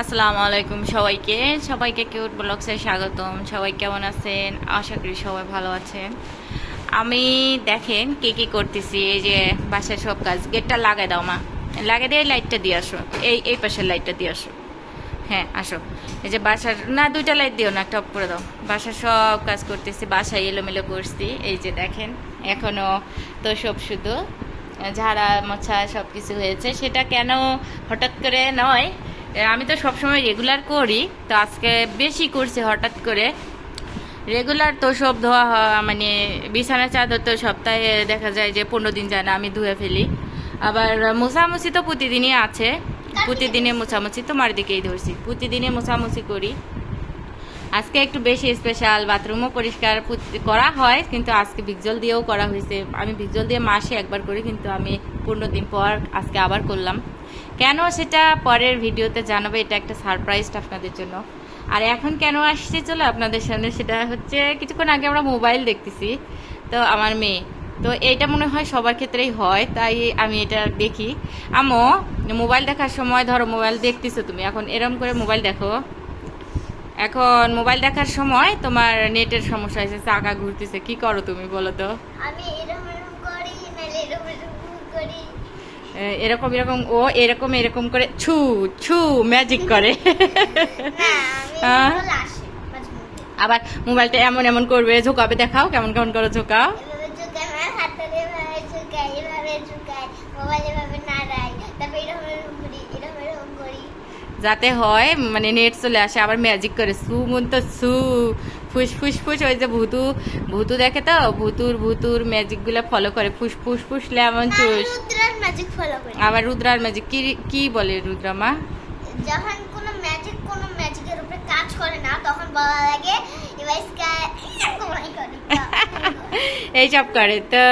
আসসালামু আলাইকুম সবাইকে। সবাইকে কিউট ব্লগসে স্বাগতম। সবাই কেমন আছেন? আশা করি সবাই ভালো আছেন। আমি দেখেন কি কি করতেছি, এই যে বাসার সব কাজ। গেটটা লাগাই দাও, মা। লাগাই দিয়ে লাইটটা দিয়ে আসো। এই এই পাশের লাইটটা দিয়ে আসো। হ্যাঁ আসো। এই যে বাসার, না, দুইটা লাইট দিও না, টপ করে দাও। বাসার সব কাজ করতেছি, বাসায় এলোমেলো করছি। এই যে দেখেন এখনও তো সব শুধু ঝাড়া মোছা সব কিছু হয়েছে। সেটা কেন হঠাৎ করে নয় আমি তো সবসময় রেগুলার করি, তো আজকে বেশি করছি হঠাৎ করে। রেগুলার তো সব ধোয়া মানে বিছানা চাদর তো সপ্তাহে দেখা যায় যে পনেরো দিন যায় না, আমি ধুয়ে ফেলি। আবার মোছামুছি তো প্রতিদিনই আছে, প্রতিদিনে মোছামুছি তোমার দিকেই ধরছি, প্রতিদিনে মোছামুছি করি। আজকে একটু বেশি স্পেশাল বাথরুমও পরিষ্কার করা হয়, কিন্তু আজকে বিকজল দিয়েও করা হয়েছে। আমি বিকজল দিয়ে মাসে একবার করি, কিন্তু আমি পনেরো দিন পর আজকে আবার করলাম। কেন সেটা পরের ভিডিওতে জানাবে, এটা একটা সারপ্রাইজ আপনাদের জন্য। আর এখন কেন আসছে চলো আপনাদের সামনে, সেটা হচ্ছে কিছুক্ষণ আগে আমরা মোবাইল দেখতেছি, তো আমার মেয়ে। তো এটা মনে হয় সবার ক্ষেত্রেই হয়, তাই আমি এটা দেখি। আমো মোবাইল দেখার সময় ধরো মোবাইল দেখতেছো তুমি, এখন এরম করে মোবাইল দেখো। এখন মোবাইল দেখার সময় তোমার নেটের সমস্যা হয়েছে, চাকা ঘুরতেছে, কি করো তুমি বলো তো? আমি এরকম এরকম এরকম ও এরকম এরকম করে ছু ছু ম্যাজিক করে। হ্যাঁ? আবার মোবাইলটা এমন এমন করবে ঝোঁকাবে দেখাও কেমন কেমন করে ঝোঁকাও। করি যাতে হয় মানে নেট চলে আসে আবার ম্যাজিক করে সু মন তো সু ফুস ফুস ফুস ওই যে ভুতু ভুতু দেখে তো? ভুতুর ভুতুর ম্যাজিকগুলো ফলো করে। ফুস ফুস ফুস লেমন চুস রুদ্রার ম্যাজিক আবার রুদ্রার ম্যাজিক কি কি বলে রুদ্রামা যখন কোনো ম্যাজিক কোনো ম্যাজিকের উপরে কাজ করে না তখন বলা লাগে এইসব করে। তো